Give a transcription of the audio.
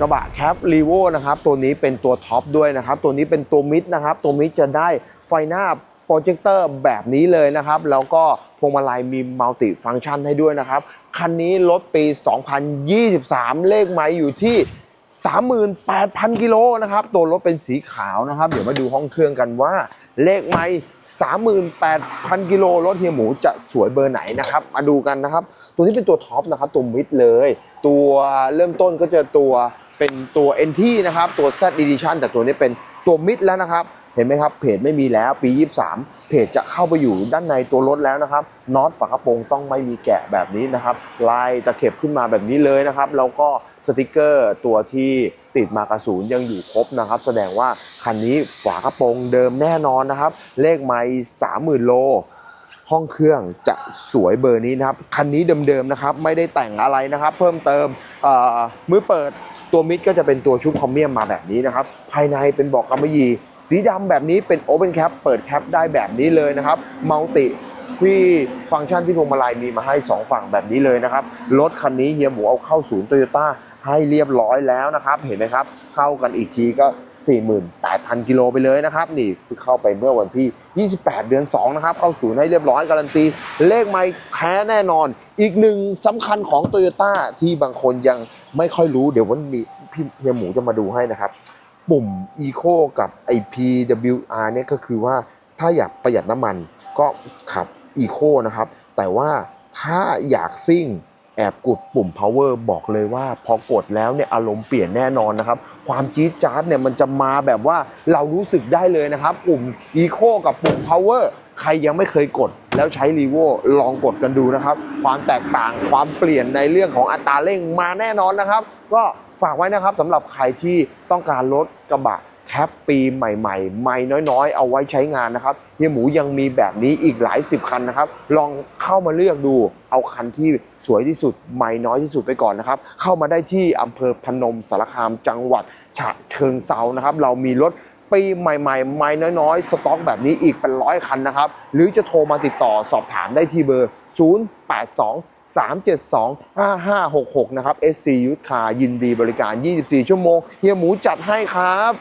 กระบะแคปรีโวนะครับตัวนี้เป็นตัวท็อปด้วยนะครับตัวนี้เป็นตัวมิดนะครับตัวมิดจะได้ไฟหน้าโปรเจคเตอร์แบบนี้เลยนะครับแล้วก็พวงมาลัยมีมัลติฟังก์ชันให้ด้วยนะครับคันนี้รถปี 2023 เลขไม้อยู่ที่38,000 กิโลนะครับ ตัวรถเป็นสีขาวนะครับ เดี๋ยวมาดูห้องเครื่องกันว่า เลขไม้38,000 กิโลรถเฮียหมูจะสวยเบอร์ไหนนะครับ มาดูกันนะครับ ตัวนี้เป็นตัวท็อปนะครับ ตัวมิดเลย ตัวเริ่มต้นก็จะตัว เป็นตัว NT นะครับ ตัว Z Edition แต่ตัวนี้เป็นตัวมิดแล้วนะครับ เห็นไหมครับ เพจไม่มีแล้วปี 23 เพจจะเข้าไปอยู่ด้านในตัวรถแล้วนะครับน็อตฝากระโปรงต้องไม่มีแกะแบบนี้นะครับ ลายตะเข็บขึ้นมาแบบนี้เลยนะครับ แล้วก็สติกเกอร์ตัวที่ติดมากระสุนยังอยู่ครบนะครับ แสดงว่าคันนี้ฝากระโปรงเดิมแน่นอนนะครับ เลขไมล์30,000โลห้องเครื่องจะสวยเบอร์นี้นะครับ คันนี้เดิมๆนะครับ ไม่ได้แต่งอะไรนะครับ เพิ่มเติมมือเปิด ตัวมิดก็จะเป็นตัวชุบคอมเมียมมาแบบนี้นะครับ ภายในเป็นบอกกำมะหยี่สีดำแบบนี้เป็นโอเปนแคปเปิดแคปได้แบบนี้เลยนะครับมัลติที่ฟังก์ชันที่พวงมาลัยมีมาให้ 2 ฝั่งแบบนี้เลยนะครับ รถคันนี้เฮียหมูเอาเข้าศูนย์โตโยต้า ให้เรียบร้อยแล้วนะครับ เห็นไหมครับ เข้ากันอีกทีก็ 48,000 กิโลไปเลยนะครับ นี่เข้าไปเมื่อวันที่ 28 เดือน 2 นะครับ เข้าศูนย์ให้เรียบร้อยการันตี เลขไม่แท้แน่นอน อีกหนึ่งสำคัญของ t o y ยต้ที่บางคนยังไม่ค่อยรู้เดี๋ยววันนี้พี่เฮียหมูจะมาดูให้นะครับ ปุ่ม Eco กับไอ PWR เนี่ยก็คือว่าถ้าอยากประหยัดน้ำมันก็ขับ Eco นะครับ แต่ว่าถ้าอยากซิ่ง แอบกดปุ่ม power บอกเลยว่า พอกดแล้วเนี่ยอารมณ์เปลี่ยนแน่นอนนะครับ ความจี๊ดจ๊าดเนี่ยมันจะมาแบบว่าเรารู้สึกได้เลยนะครับ ปุ่ม eco กับปุ่ม power ใครยังไม่เคยกดแล้วใช้ r ีโวลองกดกันดูนะครับ ความแตกต่างความเปลี่ยนในเรื่องของอัตราเร่งมาแน่นอนนะครับ ก็ฝากไว้นะครับสำหรับใครที่ต้องการรถกระบะ แคปปีใหม่ๆ ไม่น้อยๆ เอาไว้ใช้งานนะครับเฮียหมูยังมีแบบนี้อีกหลายสิบคันนะครับ ลองเข้ามาเลือกดู เอาคันที่สวยที่สุด ไม่น้อยที่สุดไปก่อนนะครับ เข้ามาได้ที่อำเภอพนมสารคามจังหวัดฉะเชิงเซานะครับ เรามีรถปีใหม่ๆ ไม่น้อยๆ สต็อกแบบนี้อีกเป็นร้อยคันนะครับ หรือจะโทรมาติดต่อสอบถามได้ที่เบอร์ 082 372 5566 นะครับ SC ยุทธคายินดีบริการ 24 ชั่วโมง เฮียหมูจัดให้ครับ